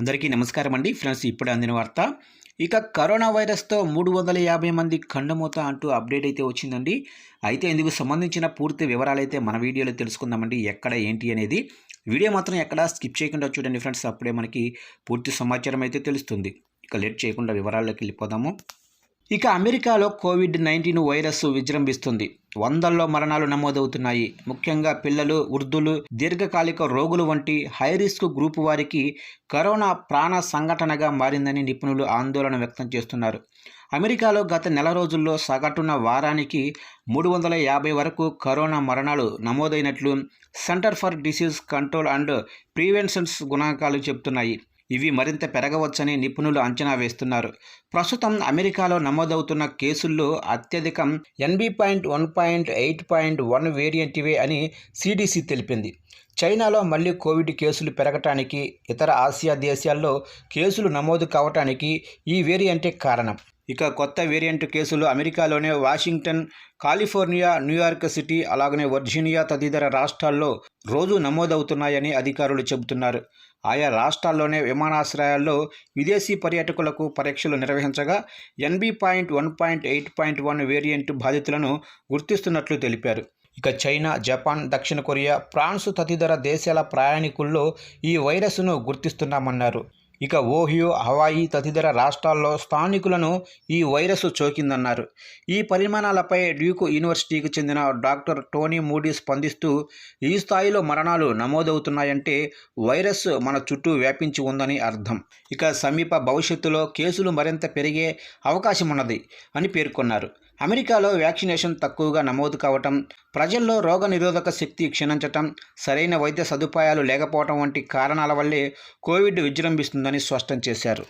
అందరికీ నమస్కారం అండి. ఫ్రెండ్స్ ఇప్పుడు అందిన వార్త. ఇక కరోనా వైరస్తో మూడు వందల యాభై మంది కండమూత అంటూ అప్డేట్ అయితే వచ్చిందండి. అయితే ఇందుకు సంబంధించిన పూర్తి వివరాలు అయితే మన వీడియోలో తెలుసుకుందామండి. ఎక్కడ ఏంటి అనేది వీడియో మాత్రం ఎక్కడ స్కిప్ చేయకుండా చూడండి ఫ్రెండ్స్. అప్పుడే మనకి పూర్తి సమాచారం అయితే తెలుస్తుంది. ఇక లేట్ చేయకుండా వివరాల్లోకి వెళ్ళిపోదాము. ఇక అమెరికాలో కోవిడ్ నైన్టీన్ వైరస్ విజృంభిస్తుంది. వందల్లో మరణాలు నమోదవుతున్నాయి. ముఖ్యంగా పిల్లలు వృద్ధులు దీర్ఘకాలిక రోగులు వంటి హై రిస్క్ గ్రూప్ వారికి కరోనా ప్రాణ సంఘటనగా మారిందని నిపుణులు ఆందోళన వ్యక్తం చేస్తున్నారు. అమెరికాలో గత నెల రోజుల్లో సగటున వారానికి మూడు వందల యాభై వరకు కరోనా మరణాలు నమోదైనట్లు centre for disease control and preventions గుణాంకాలు చెబుతున్నాయి. ఇవి మరింత పెరగవచ్చని నిపుణులు అంచనా వేస్తున్నారు. ప్రస్తుతం అమెరికాలో నమోదవుతున్న కేసుల్లో అత్యధికం NB point one point eight point one వేరియంటివే అని సిడిసి తెలిపింది. చైనాలో మళ్ళీ కోవిడ్ కేసులు పెరగటానికి ఇతర ఆసియా దేశాల్లో కేసులు నమోదు కావటానికి ఈ వేరియంటే కారణం. ఇక కొత్త వేరియంట్ కేసులు అమెరికాలోనే Washington California New York city అలాగనే వర్జీనియా తదితర రాష్ట్రాల్లో రోజు నమోదవుతున్నాయని అధికారులు చెబుతున్నారు. ఆయా రాష్ట్రాల్లోనే విమానాశ్రయాల్లో విదేశీ పర్యాటకులకు పరీక్షలు నిర్వహించగా NB point one point eight point one variant బాధితులను గుర్తిస్తున్నట్లు తెలిపారు. ఇక చైనా జపాన్ దక్షిణ కొరియా ఫ్రాన్స్ తదితర దేశాల ప్రయాణికుల్లో ఈ వైరస్ను గుర్తిస్తున్నామన్నారు. ఇక ఓహియో హవాయి తదితర రాష్ట్రాల్లో స్థానికులను ఈ వైరస్ చోకిందన్నారు ఈ పరిమాణాలపై డ్యూక్ యూనివర్సిటీకి చెందిన డాక్టర్ టోనీ మూడీ స్పందిస్తూ ఈ స్థాయిలో మరణాలు నమోదవుతున్నాయంటే వైరస్ మన చుట్టూ వ్యాపించి ఉందని అర్థం. ఇక సమీప భవిష్యత్తులో కేసులు మరింత పెరిగే అవకాశం ఉన్నది అని పేర్కొన్నారు. అమెరికాలో వ్యాక్సినేషన్ తక్కువగా నమోదు కావటం ప్రజల్లో రోగ నిరోధక శక్తి క్షీణించటం సరైన వైద్య సదుపాయాలు లేకపోవటం వంటి కారణాల వల్లే కోవిడ్ విజృంభిస్తుందని స్పష్టం చేశారు.